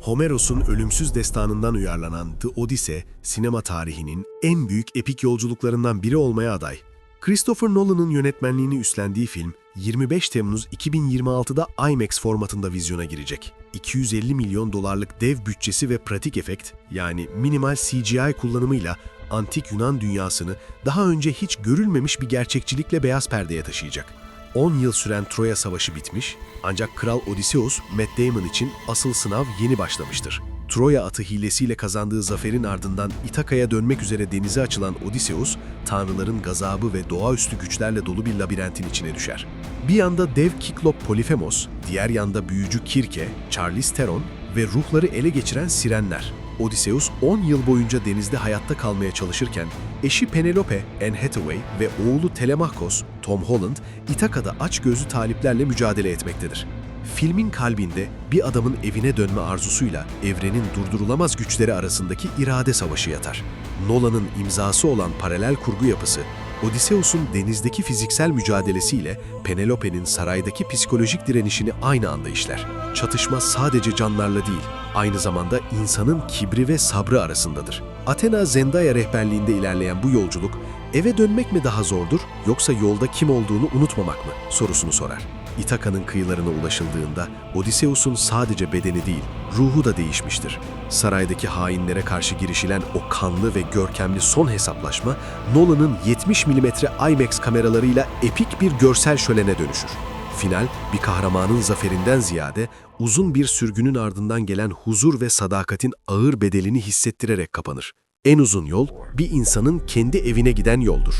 Homeros'un ölümsüz destanından uyarlanan The Odyssey, sinema tarihinin en büyük epik yolculuklarından biri olmaya aday. Christopher Nolan'ın yönetmenliğini üstlendiği film, 25 Temmuz 2026'da IMAX formatında vizyona girecek. 250 milyon dolarlık dev bütçesi ve pratik efekt, yani minimal CGI kullanımıyla antik Yunan dünyasını daha önce hiç görülmemiş bir gerçekçilikle beyaz perdeye taşıyacak. 10 yıl süren Troya Savaşı bitmiş, ancak Kral Odysseus, Matt Damon için asıl sınav yeni başlamıştır. Troya atı hilesiyle kazandığı zaferin ardından İtaka'ya dönmek üzere denize açılan Odysseus, tanrıların gazabı ve doğaüstü güçlerle dolu bir labirentin içine düşer. Bir yanda dev Kiklop Polifemos, diğer yanda büyücü Kirke, Charlize Theron ve ruhları ele geçiren sirenler. Odysseus 10 yıl boyunca denizde hayatta kalmaya çalışırken eşi Penelope, Anne Hathaway ve oğlu Telemachos, Tom Holland, İtaka'da açgözlü taliplerle mücadele etmektedir. Filmin kalbinde bir adamın evine dönme arzusuyla evrenin durdurulamaz güçleri arasındaki irade savaşı yatar. Nolan'ın imzası olan paralel kurgu yapısı, Odysseus'un denizdeki fiziksel mücadelesiyle Penelope'nin saraydaki psikolojik direnişini aynı anda işler. Çatışma sadece canlarla değil, aynı zamanda insanın kibri ve sabrı arasındadır. Athena Zendaya rehberliğinde ilerleyen bu yolculuk, eve dönmek mi daha zordur yoksa yolda kim olduğunu unutmamak mı sorusunu sorar. İtaka'nın kıyılarına ulaşıldığında Odysseus'un sadece bedeni değil, ruhu da değişmiştir. Saraydaki hainlere karşı girişilen o kanlı ve görkemli son hesaplaşma, Nolan'ın 70 mm IMAX kameralarıyla epik bir görsel şölene dönüşür. Final, bir kahramanın zaferinden ziyade uzun bir sürgünün ardından gelen huzur ve sadakatin ağır bedelini hissettirerek kapanır. En uzun yol, bir insanın kendi evine giden yoldur.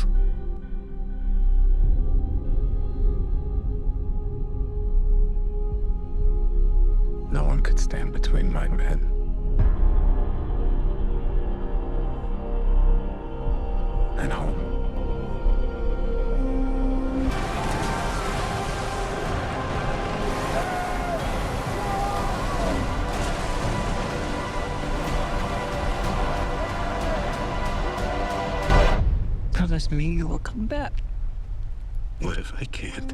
Could stand between my men. And home. Promise me you will come back. What if I can't?